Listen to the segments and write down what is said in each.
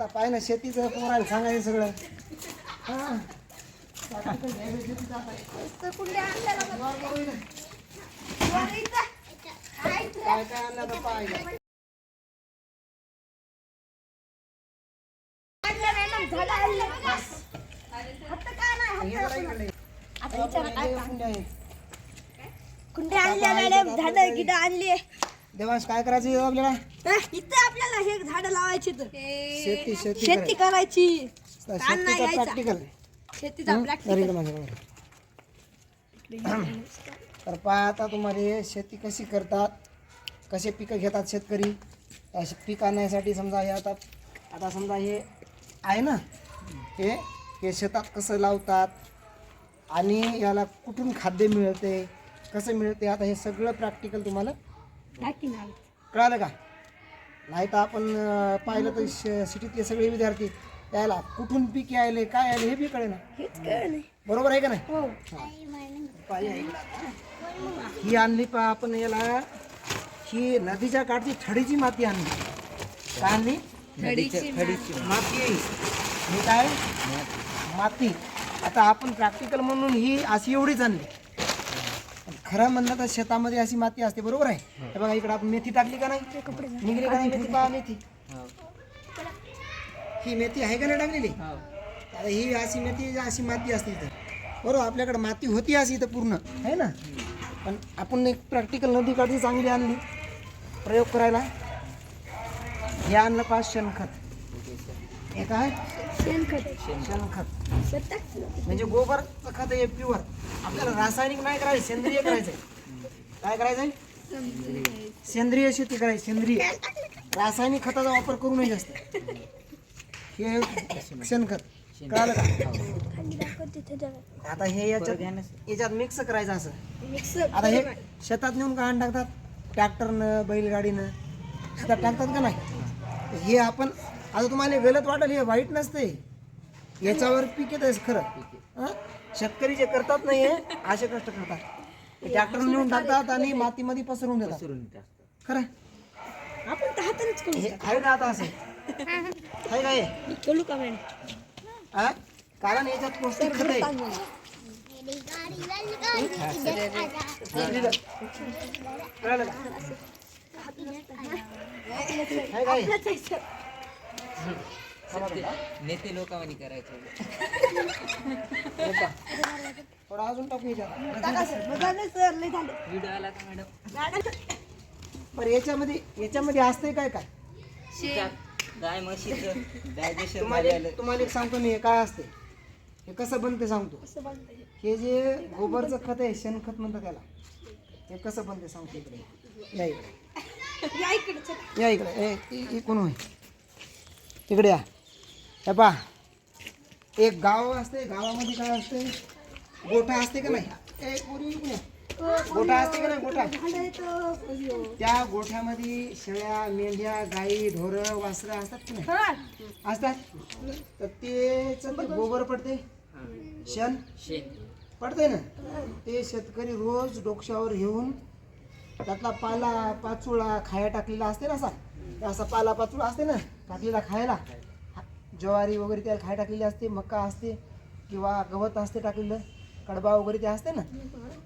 आता पाय ना शेतीचं पोरायला सांगायचं सगळं हा. शेतीचं. काय काय आणलं आता कुंड्या आणल्या मॅडम झाडं गिडं आणली देवांश काय करायचं आपल्याला? इथं आपल्याला हे झाडं लावायची तर शेती शेती शेती करायची. करायची. ताण नाही शेतीचं घ्यायचा. प्रॅक्टिकल शेतीचा. तर पहा आता तुम्हाला शेती कशी करतात? कसे पिकं घेतात शेतकरी? असे पीक आणण्यासाठी समजा हे आता आता समजा हे आहे ना? हे हे शेतात कसं लावतात? आणि याला कुठून खाद्य मिळते? कसं मिळते? आता हे सगळं प्रॅक्टिकल तुम्हाला कळालं का? नाही तर आपण अं, पाहिलं तर श- सिटीतले सगळे विद्यार्थी त्याला कुठून पीक यायले काय यायले हे बी कळे ना बरोबर आहे का नाही? हो. पाय आहे इकडं आता. ही आणली पा आपण याला. ही नदीच्या काठची थडीची माती आणली. काय आणली? माती. ही काय? माती. आता आपण प्रॅक्टिकल म्हणून ही अशी एवढीच आणली. खरं म्हणलं तर शेतामध्ये अशी माती असते बरोबर आहे? हे. बघा इकडे आपण मेथी टाकली का नाही? निघली का नाही? मेथी. पहा मेथी. ही. मेथी आहे का नाही टाकलेली? आता ही अशी मेथी अशी माती असते इथं. बरोबर आपल्याकडे माती होती अशी इथं पूर्ण आहे ना? पण आपण एक प्रॅक्टिकल नदी काढली चांगली आणली. प्रयोग करायला. हे आणलं पाच शेणखत. हे काय? शेणखत. म्हणजे गोबरचं खत आहे प्युअर आपल्याला रासायनिक नाही करायचं सेंद्रिय करायचंय. काय करायचंय? सेंद्रिय शेती करायची सेंद्रिय. रासायनिक खताचा वापर करू नये जास्त. हे शेणखत. कळालं का? आता हे याच्यात याच्यात मिक्स करायचं असं. आता हे शेतात नेऊन का टाकतात? ट्रॅक्टरनं बैलगाडीनं. शेतात टाकतात का नाही? हे आपण आता तुम्हाला गलत वाटेल हे वाईट नसते. याच्यावर पीक येत खरं. हं? शेतकरी जे करतात नाही हे असे कष्ट करतात. ट्रॅक्टर नेऊन टाकतात आणि मातीमध्ये पसरून देतात. खरं? आपण तर हातानेच करू हे आहे ना आता असं. आहे का हे का मॅडम? हा? कारण याच्यात पौष्टिक खत आहे. कळालं का? आहे का हे? नेते लोकांनी करायचं. थोडं अजून टाकू व्हिडिओ आला का मॅडम? पण याच्यामध्ये याच्यामध्ये असतंय काय काय? गाय म्हशीचं डायजेशन तुम्हाला एक- तुम्हाला एक सांगतो मी हे काय असते हे कसं बनते सांगतो. हे? जे गोबरचं खत आहे शेणखत म्हणतात त्याला. हे कसं बनते सांगतो इकडे. या इकडे. या इकडे. या इकडे. ए इ- इ- कोण होय. इकडे या. हे पहा. एक गाव असते गावामध्ये काय असते? गोठा असते का नाही? गोठा असते का नाही गोठा? त्या गोठ्यामध्ये शेळ्या मेंढ्या गाई ढोरं वासरं असतात की नाही? असतात. तर तेच ते गोबर पडते. शेण? पडते ना? ते शेतकरी रोज डोक्यावर घेऊन त्यातला पाला पाचोळा खाया टाकलेला असते ना असा? असा पाला पाचोळा असते ना? टाकलेला खायला. ज्वारी वगैरे त्याला खाय टाकलेली असते मका असते किंवा गवत असते टाकलेलं कडबा वगैरे ते असते ना.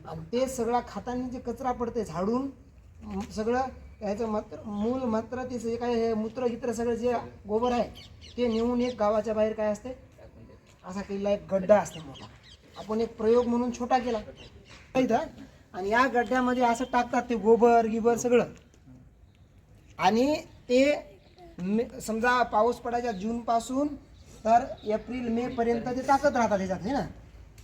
आणि ते सगळा खाताना जे कचरा पडते झाडून सगळं याचं मात्र मूल मात्र ते जे काय हे मूत्र गित्र सगळं जे गोबर आहे ते नेऊन एक गावाच्या बाहेर काय असते? असा केलेला एक गड्डा असतो मोठा. आपण एक प्रयोग म्हणून छोटा केला. इथं आणि या गड्ड्यामध्ये असं टाकतात ते गोबर गिबर सगळं. आणि ते मे समजा पाऊस पडायच्या जूनपासून तर एप्रिल मे पर्यंत ते टाकत राहतात त्याच्यात हे ना?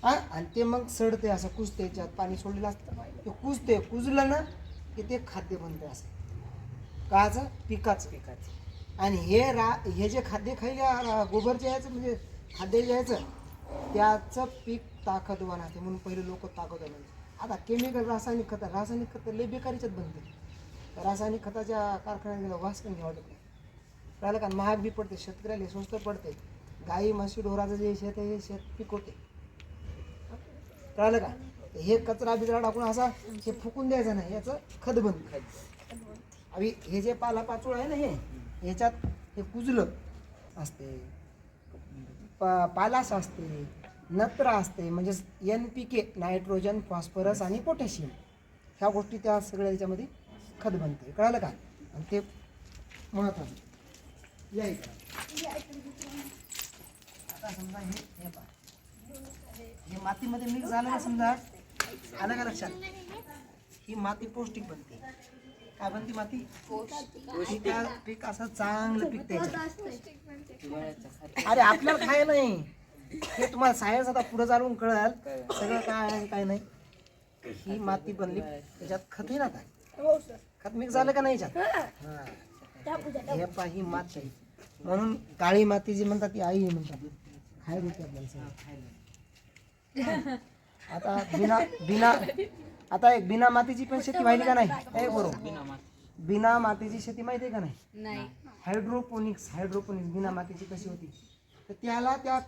हा? आणि ते मग सडते असं कुजते याच्यात पाणी सोडलेलं असतं. ते कुजते कुजलं ना की ते खाद्य बनते असं. काचं पिकाचं. पिकाचं. आणि हे रा हे जे खाद्य खायल्या गोबरचे यायचं म्हणजे खाद्य जे यायचं त्याचं पीक ताकदवान असते. म्हणून पहिले लोक ताकदवान आता केमिकल रासायनिक खतं रासायनिक खतं लय बेकारीच्याच बनते रासायनिक खताच्या कारखान्यात गेलं वास पण घ्यावं वाटत राहिलं का महाग बी पडते शेतकऱ्याला स्वस्त पडते. गाई म्हशी ढोराचं जे शेत आहे हे शेत पिकवते. कळालं का? हे कचरा बिचरा टाकून असा हे फुकून द्यायचं नाही याचं खत बनतं अभि हे जे पालापाचोळ आहे ना हे ह्याच्यात हे कुजलं असते. पा पालास असते नत्र असते म्हणजेच N P K nitrogen phosphorus आणि पोटॅशियम ह्या गोष्टी त्या सगळ्या याच्यामध्ये खत बनते कळालं का? आणि ते महत्त्वाचं या इकडं. आता समजा हे हे पहा हे मातीमध्ये मिक्स झालं ना समजा आलं का लक्षात? ही माती पौष्टिक बनते. काय बनते माती? पिका पीक असं चांगलं पीक त्याच्यात. अरे आपल्याला खाय नाही. हे तुम्हाला सायन्स आता पुढे चालून कळाल. सगळं काय आहे काय नाही. ही माती बनली. त्याच्यात खत आहे ना आता? खत मिक्स झालं का नाही याच्यात? हा. हे पहा ही माती. म्हणून काळी माती जी म्हणतात ती आई म्हणतात. खाय देते आपल्याला सगळं. आता बिना बिना आता एक बिना मातीची पण शेती व्हायली का नाही? बरोबर बिना माती बिना मातीची शेती माहिती आहे का नाही? नाही. हायड्रोपोनिक्स हायड्रोपोनिक्स बिना मातीची कशी होती? तर त्याला त्या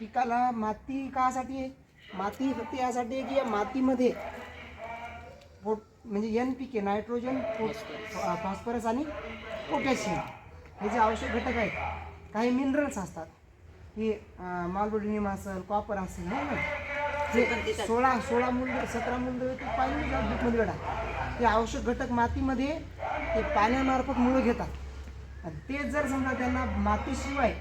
पिकाला माती कासाठी आहे? माती फक्त यासाठी आहे की या मातीमध्ये पोट म्हणजे N P K nitrogen phosphorus आणि पोटॅशियम हे जे आवश्यक घटक आहेत काही मिनरल्स असतात. हे माल्बोडिनियम असेल कॉपर असेल हो ना सोळा सोळा मूल्य सतरा मूल्य ते पाहिजे बुकमध्ये बेटा ते आवश्यक घटक मातीमध्ये ते पाण्यामार्फत मुळं घेतात. आणि ते जर समजा त्यांना मातीशिवाय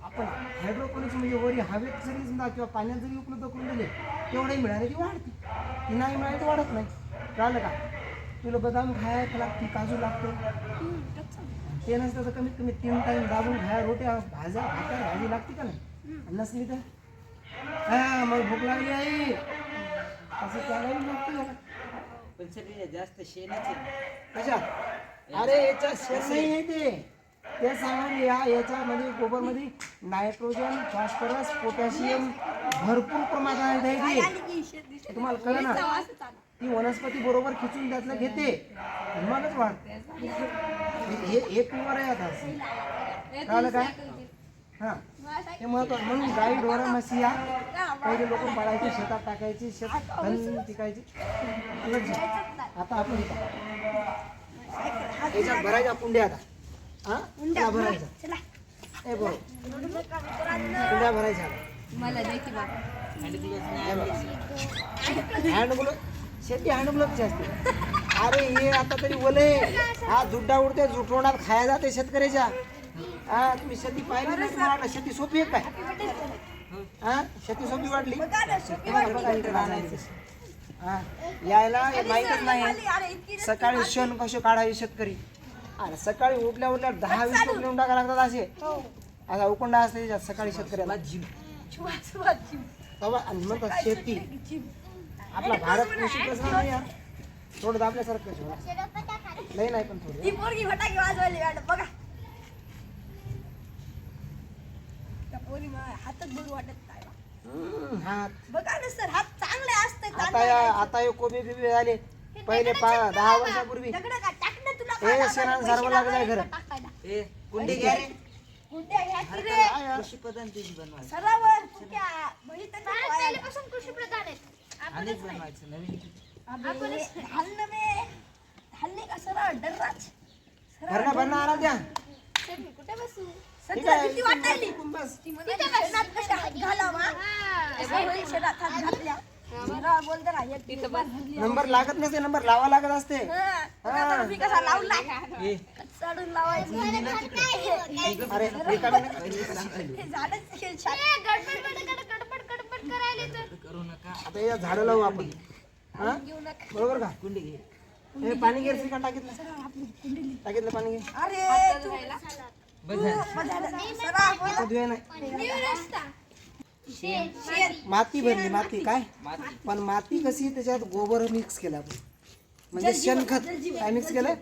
आपण हायड्रोपोनिक्स म्हणजे वरी हवेत जरी समजा किंवा पाण्यात जरी उपलब्ध करून दिले तेवढे मिळाले ती वाढते. ती नाही मिळाली तर वाढत नाही. कळलं का? तुला बदाम खायला लागते काजू लागते. ते नसतं तर कमीत कमी तीन टाईम दाबून खाया रोट्या भाज्या भाकर भाजी लागते का नाही? नसली तर हा मग भूक लागली आई. असं त्यालाही लागतं. पण सगळ्यात जास्त शेणच आहे. कशा? अरे याच्यात शेण नाही आहे ते. ते सांगून या याच्यामध्ये गोबरमध्ये नायट्रोजन फॉस्फरस पोटॅशियम भरपूर प्रमाणात आहे तुम्हाला कळलं ना? ती वनस्पती बरोबर खिचून त्यातलं घेते. मगच वाढते हे एक आहे आता. कळलं काय? हा. हे महत्वाचं. म्हणून गाई ढोरं म्हशी या. पहिले लोक पाळायचे शेतात टाकायचे शेत धन झालं. आता आपण. याच्यात भरायच्या कुंड्या आता. हा? चला भरायच्या. ए बरोबर कुंड्या भरायच्या मला हँड ग्लोव्ह शेती हँड ग्लोवची असते अरे हे आता तरी ओले. हा जुड्डा उडते जुटवणार खाया जाते शेतकऱ्याच्या. हा तुम्ही शेती पाहिली नाही तुम्हाला वाटलं शेती सोपी आहे काय? हा शेती सोपी वाटली? हे. हा यायला माहीतच नाही सकाळी शेण कसे काढावे शेतकरी? अरे सकाळी उठल्या उठल्या दहा वीस टोपले नेऊन टाका लागतात असे. असा उकोंडा असते सकाळी शेतकऱ्याला. बाबा आणि म्हणतात शेती. आपला भारत कृषी प्रधान नाही यार. थोडं आपल्यासारखं थोडं. लई नाही पण थोडं. ती पोरगी फटाके वाजवायली मॅडम बघा. त्या पोरी बघू वाटत नाही हात. बघा ना सर हात चांगले असते आता या आता हे कोबी बिबी झाले. पहिले पा दहा वर्षापूर्वी. हे शेणानं सारवं ए कुंडी घ्या रे. घ्या की रे? सरावर? कृषी प्रधान आहेत. अनेक बनवायचं नवीन अबे, धालनं बे. धालने का सरळ डर्राच भरणा भरणा आला द्या कुठे बसू? ठीक सध्या आहे भीती वाटायली? बस. ती म्हणाली, शेणात कशा हात घालावा? ए बाई, शेणात हात घातल्या. सरळ बोल जरा, एक दिवस भरली. नंबर लागत नसते नंबर लावा लागत असते. हा, मी कसा लावला? ए चढून लावायचं. अरे रिकामी. हे झाडच हे छान गडबड गडबड गडबड गडबड करायला तर करू नका आता या झाडं लावू आपण हा घेऊ नका बरोबर का कुंडी घे हे पाणी घे श्रीकांत टाकीतलं टाकीतलं पाणी घे अरे नाही माती भरली माती काय पण माती कशी त्याच्यात गोबर मिक्स केलं आपण म्हणजे शेणखत काय मिक्स केलं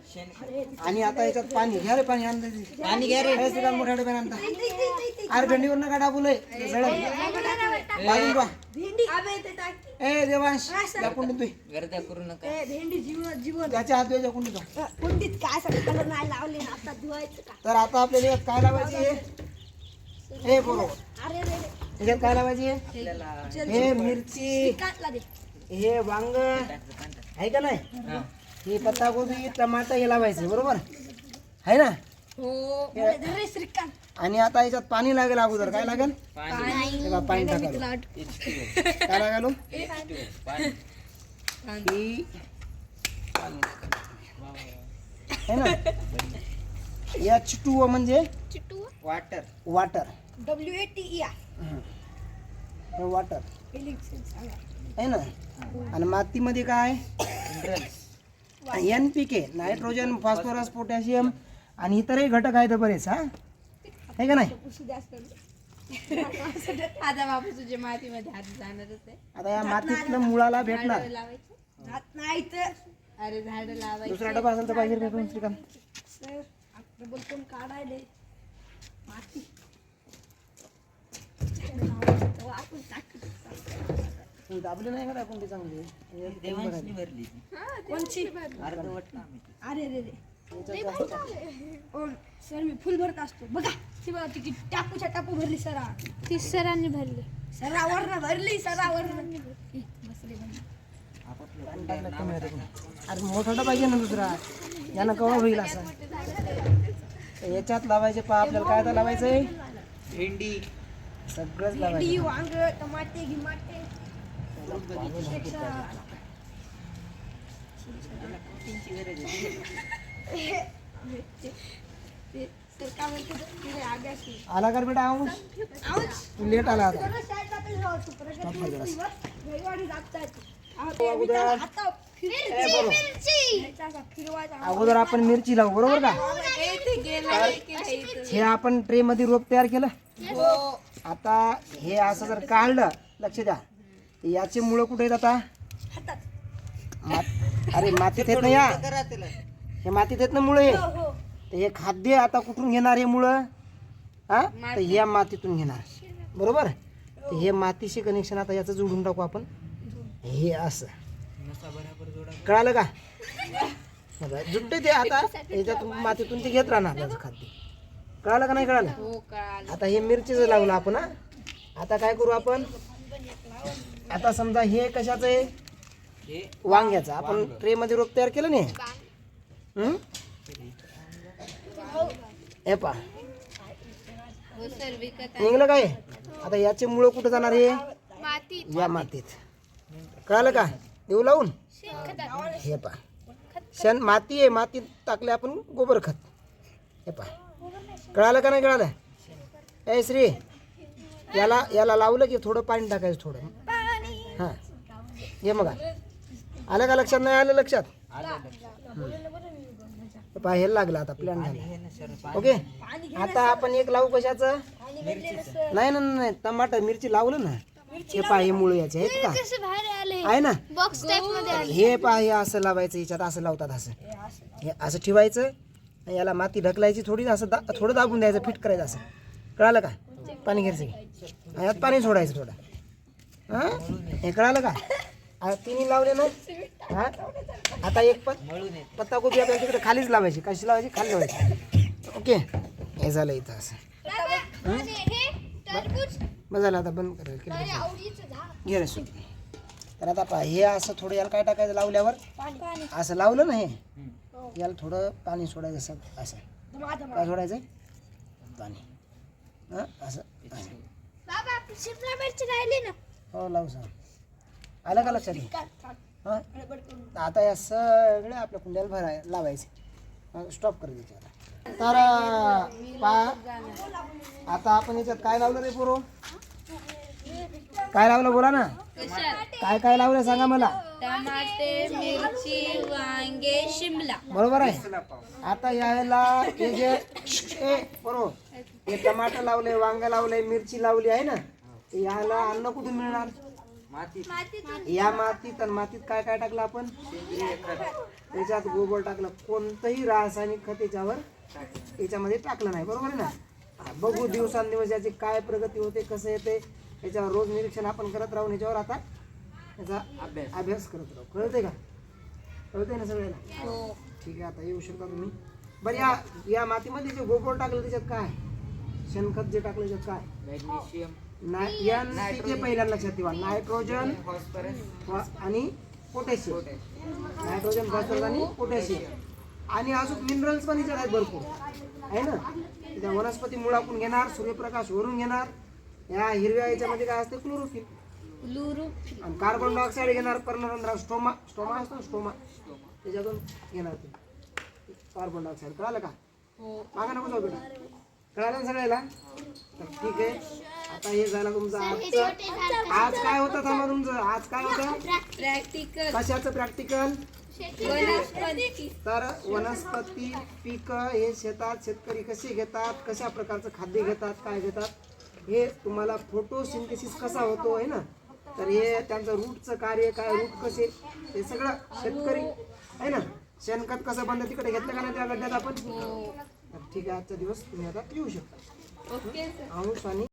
आणि आता याच्यात पाणी घ्या रे पाणी आणलं. पाणी घ्या रे हे मोठ्या डब्याने आणता अरे भेंडीवर नका लय बाजून ठेवा. भेंडी. अबे ते टाक ए देवांश त्या कुंडीत तुई गर्दा करू नका. ए भेंडी जीवन जीवन त्याच्या हात द्यायच्या कुंडीत. कुंडीत काय सगळं कलर नाही लावले ना आता धुवायचं का? तर आता आपल्याला यात काय लावायचे हे हे बरोबर अरे रे रे. याच्यात काय लावायचे आपल्याला हे मिरची. काटला दे. हे वांग. आहे का नाही? हा. ही पत्ताकोबी टमाटर हे लावायचे बरोबर? आहे ना? हो धरे श्रीकांत. आणि आता याच्यात पाणी लागेल अगोदर काय लागेल? पाणी. हे बघा, पाणी टाकायला. H2O. काय लागेल? H2O. पाणी पाणी है ना एच टू ओ म्हणजे water water W A T E हे. वॉटर आहे ना आणि मातीमध्ये काय? N P K nitrogen phosphorus potassium आणि इतरही घटक आहेत बरेच हा? आहे का नाही? आता बापू तुझ्या मातीमध्ये हात जाणारच आहे. आता या मातीतलं मुळाला भेटणार. लावायचं. जात नाही तर अरे झाड लावायचं. दुसरा डबा असेल तर पाहिजे का कोण श्रीकांत. सर डबल कोण काढायले. माती. आपण तू दाबली नाही का आपण ती चांगली? कोणची? अर्धवट काम आहे ती. अरे रे रे. सर मी फुल भरत असतो. बघा ती बघा ती किती टापूच्या टापू भरली सरा. ती सरांनी भरली. सरावर भरली सरावर अरे मोठा पाहिजे ना दुसरा. यानं कवा होईल असा? तर याच्यात लावायचे पा आपल्याला काय आता लावायचंय? भेंडी. सगळंच भेंडी लावायचं. वांग टमाटे गिमाटे प्रोटीनची आला कर बेटा आऊच. तू लेट आला येते. अगोदर आपण मिरची लावू बरोबर का नाही? हे आपण ट्रे मध्ये रोप तयार केलं आता हे असं जर काढलं लक्ष द्या याचे मुळं कुठे आहेत आता अरे मातीत आहेत ना या हे मातीत आहेत ना मुळे हो, हो. तर हे खाद्य आता कुठून घेणार हे मुळं? हा? तर या मातीतून घेणार. बरोबर? तर हे मातीशी कनेक्शन आता याचं जोडून टाकू आपण. हे असं. नसा बराबर जोडा कळालं का? जुट्टे ते आता. याच्यातून मातीतून ते घेत राहणार त्याचं खाद्य. कळालं का नाही कळालं? हो कळालं. आता हे मिरचीचं लावलं आपण हा. आता काय करू आपण? आता समजा हे कशाचं आहे? हे वांग्याचं. आपण ट्रे मध्ये रोप तयार केलं नाही? हं? पा. हो निघलं काय? आता याचे मुळं कुठं जाणार आहे या मातीत. कळालं का? देऊ लावून? हे पा. शेण माती आहे मातीत टाकले आपण गोबर खत. हे पा. कळालं का नाही कळालं? ए श्री याला याला लावलं की थोडं पाणी टाकायचं थोडं. हां. हे मग. आलं का लक्षात? नाही आलं लक्षात? पहा हे लागलं आता प्लॅन झाला. ओके आता आपण एक लावू कशाचं? नाही ना नाही टमाटर मिरची लावलं ना. हे पहा हे मुळे याचे आहेत का? कसे बाहेर आले? आहे ना? हे पहा हे असं लावायचं याच्यात असं लावतात असं. हे असं. ठेवायचं आणि याला माती ढकलायची थोडी असं दा थोडं दाबून द्यायचं फिट करायचं असं. कळालं का? पाणी घ्यायचं यात पाणी सोडायचं थोडं. हां? हे कळालं का? आता तिन्ही लावले ना? हां? आता एक पण मळून येते पत्ता गोबी आपल्याला तिकडे खालीच लावायची. कशी लावायची? खाली लावायची. ओके. हे झालं इथं असं. हे मग झालं आता बंद करायला घे रे सुट तर आता पहा हे असं थोडं याला काय टाकायचं लावल्यावर? असं लावलं ना हे? याला थोडं पाणी सोडायचं असं असं. काय सोडायचं? पाणी. हां? असं हो लावू सांग. आलं का लक्षात? हां? आता या सगळ्या आपल्या कुंड्याला भराय लावायचे. स्टॉप कर द्यायचे आता तर पहा आता आपण याच्यात काय लावलं रे पोरो? काय लावलं बोला ना. काय काय लावलं सांगा मला. टमाटे मिरची वांगे शिमला. बरोबर आहे. आता यायला हे जे ए बरोबर हे टमाटर लावले वांग लावले मिरची लावली आहे ना तर याला अन्न कुठून मिळणार? या मातीत आणि मातीत काय काय टाकलं आपण? त्याच्यात गोबर टाकलं. कोणतंही रासायनिक खत याच्यावर याच्यामध्ये टाकलं नाही. बरोबर आहे ना? हा, बघू दिवसांदिवस याची काय प्रगती होते कसं येते. याच्यावर रोज निरीक्षण आपण करत राहून याच्यावर आता याचा अभ्यास. अभ्यास करत राहू. कळतंय का? कळतंय ना सगळ्याला ठीक आहे आता येऊ शकता तुम्ही. बरं या या मातीमध्ये जे गोबर टाकलं त्याच्यात काय? शेणखत जे टाकलं त्याच्यात काय? मॅग्नेशियम. नाय एन पी के पहिल्या लक्षात ठेवा. नायट्रोजन फॉस्फरस आणि पोटॅशियम. नायट्रोजन फॉस्फरस आणि पोटॅशियम. आणि अजून मिनरल्स पण याच्यात आहेत भरपूर. आहे ना? त्या वनस्पती मुळातून घेणार सूर्यप्रकाश वरून घेणार. या हिरव्या याच्यामध्ये काय असते? क्लोरोफिल लुरू आणि कार्बन डायऑक्साईड घेणार पर्णरंध्र स्टोमा स्टोमा असतो ना स्टोमा. त्याच्यातून घेणार ते. कार्बन डायऑक्साईड कळालं का? हो. मागा नको जाऊ बेटा. कळालं ना सगळ्याला? तर ठीक आहे. आता हे झालं तुमचं आजचं. आज काय होतं थांबा तुमचं? आज काय होतं? प्रॅक्टिकल कशाचं प्रॅक्टिकल वनस्पती. तर वनस्पती पीक हे शेतात शेतकरी कसे घेतात? कशा प्रकारचं खाद्य घेतात? काय घेतात? हे तुम्हाला फोटोसिंथेसिस कसा होतो आहे ना? तर हे त्यांचं रूटचं कार्य काय? रूट कसे? हे सगळं शेतकरी आहे ना? शेणखत कसं बनतं तिकडे घेतलं का नाही त्या गड्ड्यात आपण? तर ठीक आहे आजचा दिवस तुम्ही आता येऊ शकता. ओके अंश आणि